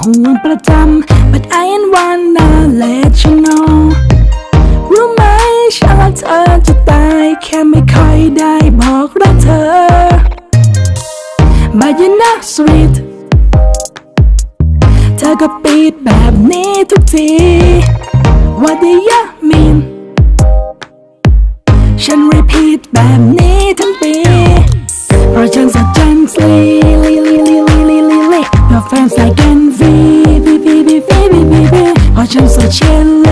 ห่วงประจำ but I ain't wanna let you know รู้ไหมฉันรักเธอจะตาย แค่ไม่ค่อยได้บอกรักเธอ but you know sweet เธอก็ปิดแบบนี้ทุกที What do you mean ฉัน repeat แบบนี้ทั้งปี เพราะฉันสัจจันทรีลีลีลีลีลีลี Your friends like an gibi. Açın saçın